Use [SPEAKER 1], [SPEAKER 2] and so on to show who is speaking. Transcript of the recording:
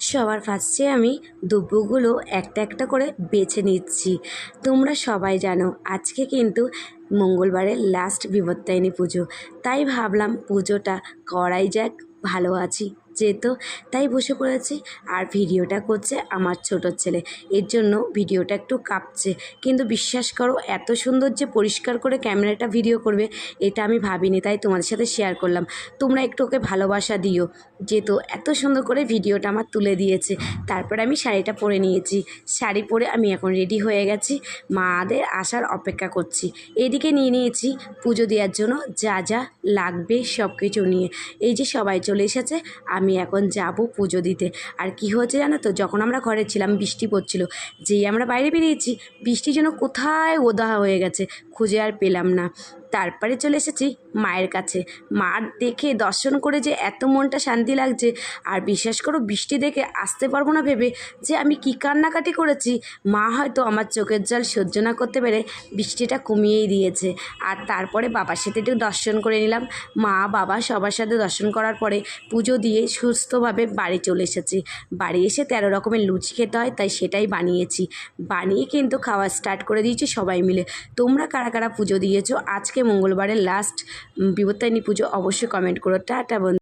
[SPEAKER 1] সবার ফার্স্টে আমি দুব্বগুলো একটা একটা করে বেছে নিচ্ছি। তোমরা সবাই জানো, আজকে কিন্তু মঙ্গলবারের লাস্ট বিপত্তায়নী পুজো। তাই ভাবলাম পুজোটা করাই যাক, ভালো আছি। যেহেতু তাই বসে পড়েছি। আর ভিডিওটা করছে আমার ছোট ছেলে। এর জন্য ভিডিওটা একটু কাঁপছে। কিন্তু বিশ্বাস করো, এত সুন্দর যে পরিষ্কার করে ক্যামেরাটা ভিডিও করবে, এটা আমি ভাবিনি, তাই তোমাদের সাথে শেয়ার করলাম। তোমরা একটু ওকে ভালোবাসা দিও যেহেতু এত সুন্দর করে ভিডিওটা আমার তুলে দিয়েছে। তারপর আমি শাড়িটা পরে নিয়েছি। শাড়ি পরে আমি এখন রেডি হয়ে গেছি। মাদের আসার অপেক্ষা করছি। এদিকে নিয়ে নিয়েছি পুজো দেওয়ার জন্য যা যা লাগবে সব কিছু নিয়ে। এই যে সবাই চলে এসেছে, আমি এখন যাব পুজো দিতে। আর কি হয়েছে জানো তো, যখন আমরা ঘরে ছিলাম বৃষ্টি পড়ছিল, যেই আমরা বাইরে বেরিয়েছি, বৃষ্টি যেন কোথায় ওদা হয়ে গেছে। খুঁজে আর পেলাম না। তারপরে চলে এসেছি মায়ের কাছে। মা দেখে দর্শন করে যে এত মনটা শান্তি লাগছে। আর বিশ্বাস করো, বৃষ্টি দেখে আসতে পারব না ভেবে যে আমি কী কান্নাকাটি করেছি। মা হয়তো আমার চোখের জল সহ্য না করতে পেরে বৃষ্টিটা কমিয়েই দিয়েছে। আর তারপরে বাবার সাথে একটু দর্শন করে নিলাম। মা, বাবা সবার সাথে দর্শন করার পরে পুজো দিয়ে সুস্থভাবে বাড়ি চলে এসেছি। বাড়ি এসে তেরো রকমের লুচি খেতে হয়, তাই সেটাই বানিয়েছি। বানিয়ে কিন্তু খাওয়া স্টার্ট করে দিয়েছি সবাই মিলে। তোমরা কারা কারা পুজো দিয়েছ? আজকে মঙ্গলবারের লাস্ট বিপত্তায়নী পুজো অবশ্যই কমেন্ট করো। টাটা বন্ধু।